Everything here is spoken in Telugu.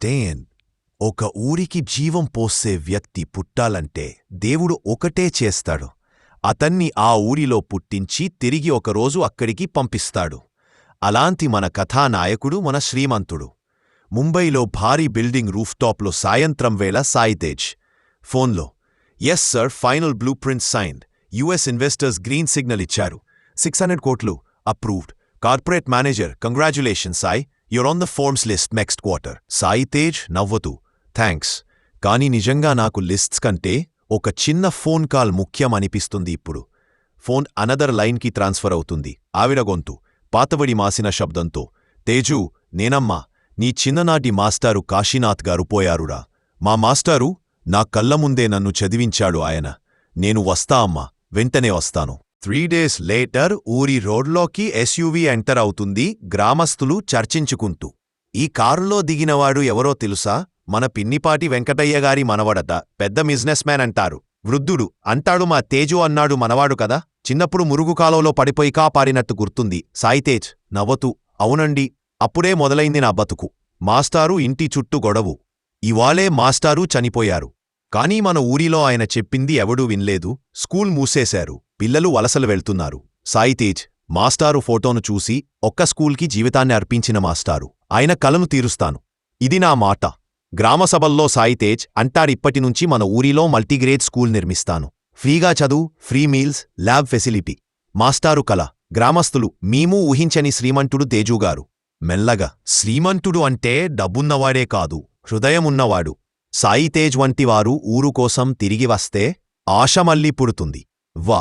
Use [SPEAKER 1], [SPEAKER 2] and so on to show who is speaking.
[SPEAKER 1] స్టేన్ ఒక ఊరికి జీవం పోసే వ్యక్తి పుట్టాలంటే దేవుడు ఒకటే చేస్తాడు. అతన్ని ఆ ఊరిలో పుట్టించి తిరిగి ఒకరోజు అక్కడికి పంపిస్తాడు. అలాంటి మన కథానాయకుడు మన శ్రీమంతుడు. ముంబైలో భారీ బిల్డింగ్ రూఫ్టాప్లో సాయంత్రం వేళ సాయితేజ్ ఫోన్లో yes sir final blueprint signed US investors green signal ఇచ్చారు. సిక్స్ హండ్రెడ్ కోట్లు approved corporate manager congratulation Sai. You're on the Forbes list next quarter Sai Tej నవ్వుతూ. థ్యాంక్స్ కానీ నిజంగా నాకు లిస్ట్స్ కంటే ఒక చిన్న ఫోన్ కాల్ ముఖ్యం అనిపిస్తుంది ఇప్పుడు ఫోన్ అనదర్ లైన్కి ట్రాన్స్ఫర్ అవుతుంది. ఆవిడ గొంతు. పాతబడి మాసిన శబ్దంతో. తేజు నేనమ్మా నీ చిన్ననాటి మాస్టారు కాశీనాథ్ గారు పోయారురా. మా మాస్టారు నా కళ్ళ ముందే నన్ను చదివించాడు ఆయన. నేను వస్తా అమ్మా. వెంటనే వస్తాను. త్రీ డేస్ లేటర్ ఊరి రోడ్లోకి ఎస్యూవీ ఎంటర్ అవుతుంది గ్రామస్తులు చర్చించుకుంటూ. ఈ కారులో దిగినవాడు ఎవరో తెలుసా? మన పిన్నిపాటి వెంకటయ్య గారి మనవడట. పెద్ద బిజినెస్ మ్యాన్ అంటారు. వృద్ధుడు. అంటాడు మా తేజు అన్నాడు మనవాడు కదా? చిన్నప్పుడు మురుగు కాలంలో పడిపోయి కాపారినట్టు గుర్తుంది. సాయితేజ్ నవ్వుతూ అవునండి అప్పుడే మొదలైంది నా బతుకు. మాస్టారు ఇంటి చుట్టూ గొడవు. ఇవాళే మాస్టారు చనిపోయారు. కానీ మన ఊరిలో ఆయన చెప్పింది ఎవడూ విన్లేదు. స్కూల్ మూసేశారు. పిల్లలు వలసలు వెళ్తున్నారు. సాయితేజ్ మాస్టారు ఫోటోను చూసి ఒక్క స్కూల్కి జీవితాన్ని అర్పించిన మాస్టారు. ఆయన కలను తీరుస్తాను. ఇది నా మాట. గ్రామసభల్లో సాయితేజ్ అంటారిప్పటినుంచి మన ఊరిలో మల్టీగ్రేడ్ స్కూల్ నిర్మిస్తాను. ఫ్రీగా చదువు ఫ్రీ మీల్స్ ల్యాబ్ ఫెసిలిటీ. మాస్టారు కల గ్రామస్తులు మేము ఊహించని శ్రీమంతుడు తేజుగారు మెల్లగా శ్రీమంతుడు అంటే డబ్బున్నవాడే కాదు హృదయమున్నవాడు. సాయితేజ్ వంటివారు ఊరు కోసం తిరిగి వస్తే ఆశ మళ్ళీ పుడుతుంది. వా